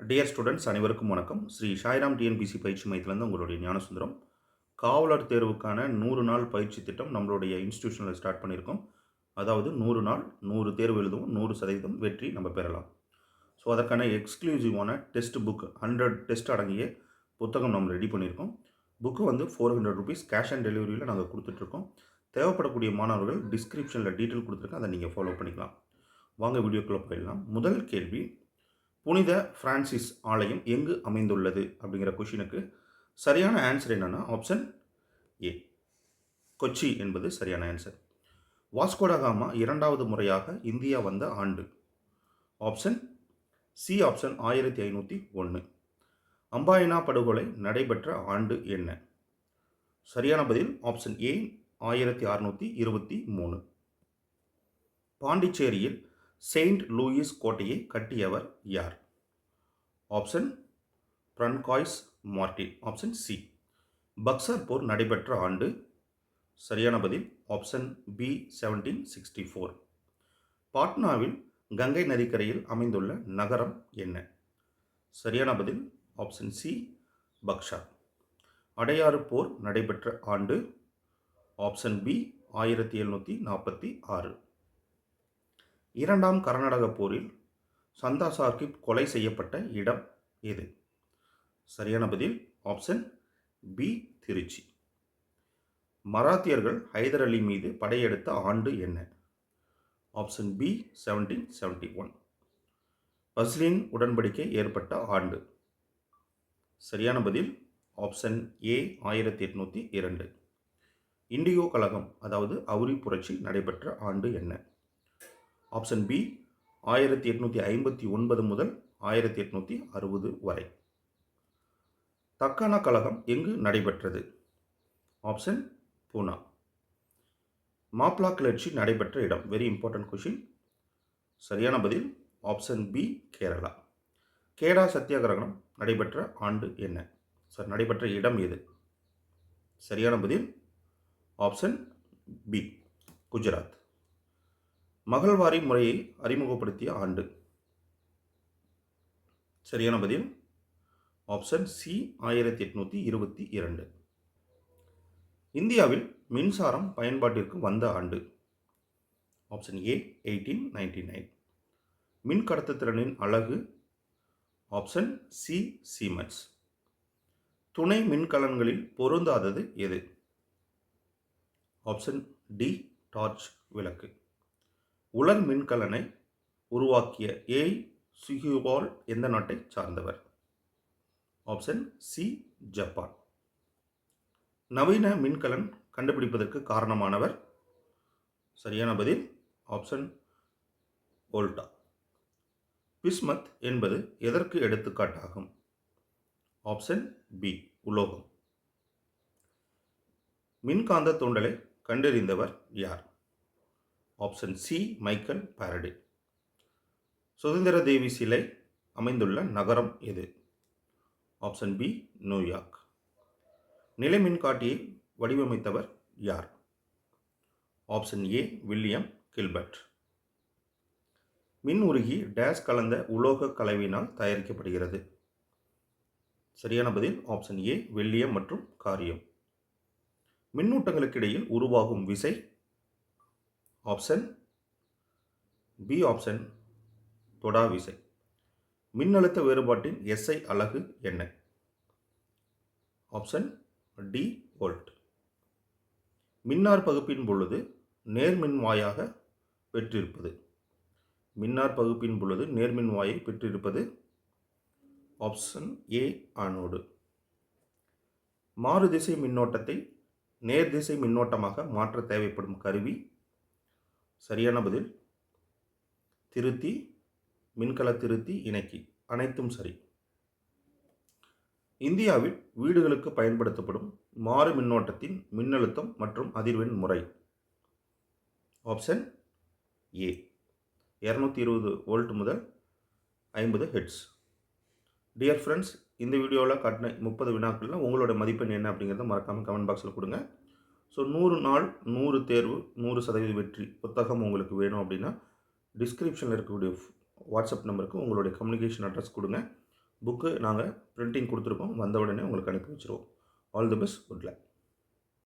Dear students அனைவருக்கும் வணக்கம். Sri Sairam TNPSC பயிற்சி மையத்திலேருந்து உங்களுடைய ஞானசுந்தரம் காவலர் தேர்வுக்கான நூறு நாள் பயிற்சி திட்டம் நம்மளுடைய இன்ஸ்டியூஷனில் ஸ்டார்ட் பண்ணியிருக்கோம். அதாவது நூறு நாள் நூறு தேர்வு எழுதுவோம் நூறு சதவீதம் வெற்றி நம்ம பெறலாம். ஸோ அதற்கான எக்ஸ்க்ளூசிவான டெஸ்ட் புக் ஹண்ட்ரட் டெஸ்ட் அடங்கிய புத்தகம் நம்ம ரெடி பண்ணியிருக்கோம். புக்கு வந்து four hundred rupees cash on டெலிவரியில் நாங்கள் கொடுத்துட்ருக்கோம். தேவைப்படக்கூடிய மாணவர்கள் டிஸ்கிரிப்ஷனில் டீட்டெயில் கொடுத்துருக்கேன் அதை நீங்கள் ஃபாலோ பண்ணிக்கலாம். வாங்க வீடியோக்குள்ளே போயிடலாம். முதல் கேள்வி புனித பிரான்சிஸ் ஆலயம் எங்கு அமைந்துள்ளது அப்படிங்கிற கொஷினுக்கு சரியான ஆன்சர் என்னென்னா ஆப்ஷன் ஏ கொச்சி என்பது சரியான ஆன்சர் வாஸ்கோடகாமா இரண்டாவது முறையாக இந்தியா வந்த ஆண்டு. ஆப்ஷன் சி ஆப்ஷன் ஆயிரத்தி ஐநூற்றி ஒன்று அம்பாயினா படுகொலை நடைபெற்ற ஆண்டு என்ன? சரியான பதில் ஆப்ஷன் ஏ ஆயிரத்தி அறுநூற்றி இருபத்தி மூணு. பாண்டிச்சேரியில் செயின்ட் லூயிஸ் கோட்டையை கட்டியவர் யார்? Option Francois Martin option C. Buxar போர் நடைபெற்ற ஆண்டு. சரியான பதில் option B seventeen sixty four பாட்னாவில் கங்கை நதிக்கரையில் அமைந்துள்ள நகரம் என்ன? சரியான பதில் ஆப்ஷன் சி பக்ஷா அடையாறு போர் நடைபெற்ற ஆண்டு ஆப்ஷன் பி ஆயிரத்தி எழுநூற்றி நாற்பத்தி ஆறு. இரண்டாம் கர்நாடக போரில் சந்தா சாஹிப் கொலை செய்யப்பட்ட இடம் எது? சரியான பதில் ஆப்ஷன் பி திருச்சி. மராத்தியர்கள் ஹைதர் அலி மீது படையெடுத்த ஆண்டு என்ன? Option B seventeen seventy one பஸ்லின் உடன்படிக்கை ஏற்பட்ட ஆண்டு. சரியான பதில் ஆப்ஷன் ஏ ஆயிரத்தி எட்நூற்றி இரண்டு. இண்டிகோ கழகம் அதாவது அவுரி புரட்சி நடைபெற்ற ஆண்டு என்ன? ஆப்ஷன் பி ஆயிரத்தி எட்நூற்றி ஐம்பத்தி ஒன்பது முதல் ஆயிரத்தி எட்நூற்றி அறுபது வரை. தக்கானா கழகம் எங்கு நடைபெற்றது? ஆப்ஷன் பூனா. மாப்ளா கிளர்ச்சி நடைபெற்ற இடம். வெரி இம்பார்ட்டன்ட் கொஷின் சரியான பதில் ஆப்ஷன் பி கேரளா. கேடா சத்தியாகிரகணம் நடைபெற்ற ஆண்டு என்ன? சார் நடைபெற்ற இடம் எது? சரியான பதில் ஆப்ஷன் பி குஜராத். மகள்வாரி முறையை அறிமுகப்படுத்திய ஆண்டு. சரியான பதில்? ஆப்ஷன் சி ஆயிரத்தி எட்நூற்றி இருபத்தி இரண்டு. இந்தியாவில் மின்சாரம் பயன்பாட்டிற்கு வந்த ஆண்டு. Option A eighteen ninety nine மின் கடத்துத்திறனின் அழகு. ஆப்ஷன் சி சீமன்ஸ் துணை மின்கலன்களில் பொருந்தாதது எது? ஆப்ஷன் டி டார்ச் விளக்கு. உலர் மின்கலனை உருவாக்கிய ஏய் சுகிவால் எந்த நாட்டை சார்ந்தவர்? ஆப்ஷன் சி ஜப்பான் நவீன மின்கலன் கண்டுபிடிப்பதற்கு காரணமானவர்? சரியான பதில் ஆப்ஷன் ஓல்டா பிஸ்மத் என்பது எதற்கு எடுத்துக்காட்டாகும்? ஆப்ஷன் பி உலோகம். மின்காந்த தூண்டலை கண்டறிந்தவர் யார்? ஆப்ஷன் சி மைக்கேல் பாரடே சுதந்திர தேவி சிலை அமைந்துள்ள நகரம் எது? ஆப்ஷன் பி நியூயார்க் நிலை மின்காட்டியை வடிவமைத்தவர் யார்? ஆப்ஷன் ஏ வில்லியம் கில்பர்ட் மின் உருகி டேஸ் கலந்த உலோக கலவையினால் தயாரிக்கப்படுகிறது. சரியான பதில் ஆப்ஷன் ஏ வெள்ளியம் மற்றும் காரியம். மின்னூட்டங்களுக்கு இடையில் உருவாகும் விசை ஆப்ஷன் பி ஆப்ஷன் தொடா விசை மின்னழுத்த வேறுபாட்டின் எஸ்ஐ அலகு என்ன? Option D volt. மின்னார் பகுப்பின் பொழுது நேர்மின்வாயாக பெற்றிருப்பது. மின்னார் பகுப்பின் பொழுது நேர்மின்வாயை பெற்றிருப்பது ஆப்ஷன் ஏ ஆனோடு. மாறுதிசை மின்னோட்டத்தை நேர்திசை மின்னோட்டமாக மாற்ற தேவைப்படும் கருவி சரியான பதில். திருத்தி மின்கல திருத்தி இணைக்கி. அனைத்தும் சரி. இந்தியாவில் வீடுகளுக்கு பயன்படுத்தப்படும் மாறு மின்னோட்டத்தின் மின்னழுத்தம் மற்றும் அதிர்வெண் முறை. Option A. இரநூத்தி இருபது வோல்ட் முதல் ஐம்பது ஹெட்ஸ் டியர் ஃப்ரெண்ட்ஸ் இந்த வீடியோவில் காட்டின முப்பது வினாக்களில் உங்களோட மதிப்பெண் என்ன அப்படிங்கிறத மறக்காமல் கமெண்ட் பாக்ஸில் கொடுங்க. ஸோ நூறு நாள் நூறு தேர்வு நூறு சதவீத வெற்றி புத்தகம் உங்களுக்கு வேணும் அப்படின்னா டிஸ்கிரிப்ஷனில் இருக்கக்கூடிய வாட்ஸ்அப் நம்பருக்கு உங்களுடைய கம்யூனிகேஷன் அட்ரஸ் கொடுங்க. புக்கு நாங்கள் பிரிண்டிங் கொடுத்துருக்கோம். வந்த உடனே உங்களுக்கு அனுப்பி வச்சுருவோம். All the best good luck